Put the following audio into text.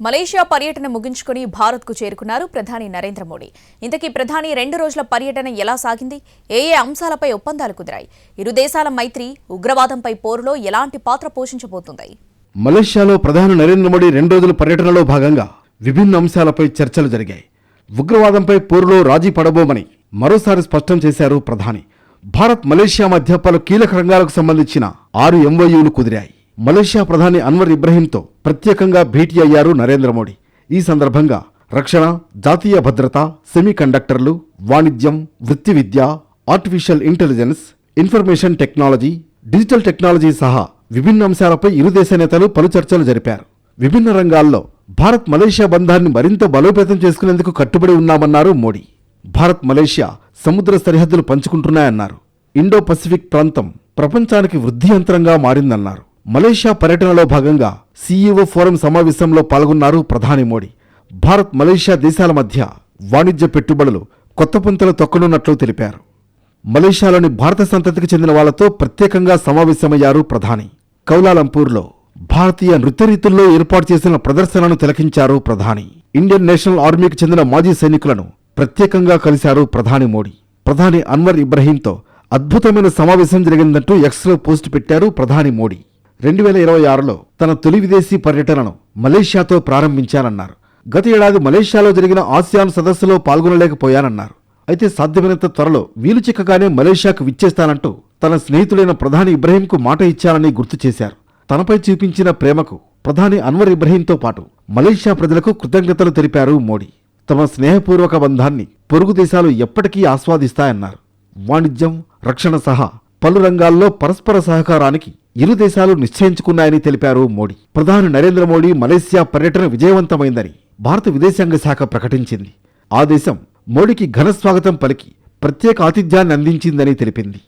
Malaysia పర్యటన ముగించుకుని భారత్కు చేరుకున్నారు ప్రధాని నరేంద్ర మోడీ. ఇంతకీ ప్రధాని రెండు రోజుల పర్యటన ఎలా సాగింది? ఏ ఏ అంశాలపై ఒప్పందాలు కుదిరాయి? ఇరు దేశాల మైత్రి ఉగ్రవాదంపై పోరులో ఎలాంటి పాత్ర పోషించబోతుంది మలేషియాలో ప్రధాని నరేంద్ర మోడీ రెండు రోజుల పర్యటనలో భాగంగా విభిన్న అంశాలపై చర్చలు జరిగాయి. ఉగ్రవాదంపై పోరులో రాజీ పడబోమని మరోసారి స్పష్టం చేశారు ప్రధాని. భారత్ మలేషియా మధ్య పలు కీలక రంగాలకు సంబంధించిన ఆరు ఎంఓయూలు కుదిరాయి. మలేషియా ప్రధాని అన్వర్ ఇబ్రహీంతో ప్రత్యేకంగా భేటీ అయ్యారు నరేంద్ర మోడీ. ఈ సందర్భంగా రక్షణ జాతీయ భద్రత సెమీ కండక్టర్లు వాణిజ్యం వృత్తి విద్య artificial intelligence information technology digital technology సహా విభిన్న అంశాలపై ఇరు దేశ నేతలు పలు చర్చలు జరిపారు. విభిన్న రంగాల్లో భారత్ మలేషియా బంధాన్ని మరింత బలోపేతం చేసుకునేందుకు కట్టుబడి ఉన్నామన్నారు మోడీ. భారత్ మలేషియా సముద్ర సరిహద్దులు పంచుకుంటున్నాయన్నారు. ఇండో పసిఫిక్ ప్రాంతం ప్రపంచానికి వృద్ధి యంత్రంగా మారిందన్నారు. మలేషియా పర్యటనలో భాగంగా సీఈఓ ఫోరం సమావేశంలో పాల్గొన్నారు ప్రధాని మోడీ. భారత్ మలేషియా దేశాల మధ్య వాణిజ్య పెట్టుబడులు కొత్త పుంతలు తొక్కనున్నట్లు తెలిపారు. మలేషియాలోని భారత సంతతికి చెందిన వాళ్ళతో ప్రత్యేకంగా సమావేశమయ్యారు ప్రధాని. కౌలాలంపూర్లో భారతీయ నృత్య రీతుల్లో ఏర్పాటు చేసిన ప్రదర్శనను తిలకించారు ప్రధాని. ఇండియన్ నేషనల్ ఆర్మీకి చెందిన మాజీ సైనికులను ప్రత్యేకంగా కలిశారు ప్రధాని మోడీ. ప్రధాని అన్వర్ ఇబ్రహీంతో అద్భుతమైన సమావేశం జరిగిందంటూ ఎక్స్లో పోస్ట్ పెట్టారు ప్రధాని మోడీ. రెండు వేల ఇరవై ఆరులో తన తొలి విదేశీ పర్యటనను మలేషియాతో ప్రారంభించానన్నారు. గత ఏడాది మలేషియాలో జరిగిన ఆసియాన్ సదస్సులో పాల్గొనలేకపోయానన్నారు. అయితే సాధ్యమైనంత త్వరలో వీలు చిక్కగానే మలేషియాకు విచ్చేస్తానంటూ తన స్నేహితుడైన ప్రధాని ఇబ్రహీంకు మాట ఇచ్చానని గుర్తు చేశారు. తనపై చూపించిన ప్రేమకు ప్రధాని అన్వర్ ఇబ్రహీంతో పాటు మలేషియా ప్రజలకు కృతజ్ఞతలు తెలిపారు మోడీ. తమ స్నేహపూర్వక బంధాన్ని పొరుగు దేశాలు ఎప్పటికీ ఆస్వాదిస్తాయన్నారు. వాణిజ్యం రక్షణ సహా పలు రంగాల్లో పరస్పర సహకారానికి ఇరు దేశాలు నిశ్చయించుకున్నాయని తెలిపారు మోడీ. ప్రధాని నరేంద్ర మోడీ మలేసియా పర్యటన విజయవంతమైందని భారత విదేశాంగ శాఖ ప్రకటించింది. ఆ దేశం మోడీకి ఘన స్వాగతం పలికి ప్రత్యేక ఆతిథ్యాన్ని అందించిందని తెలిపింది.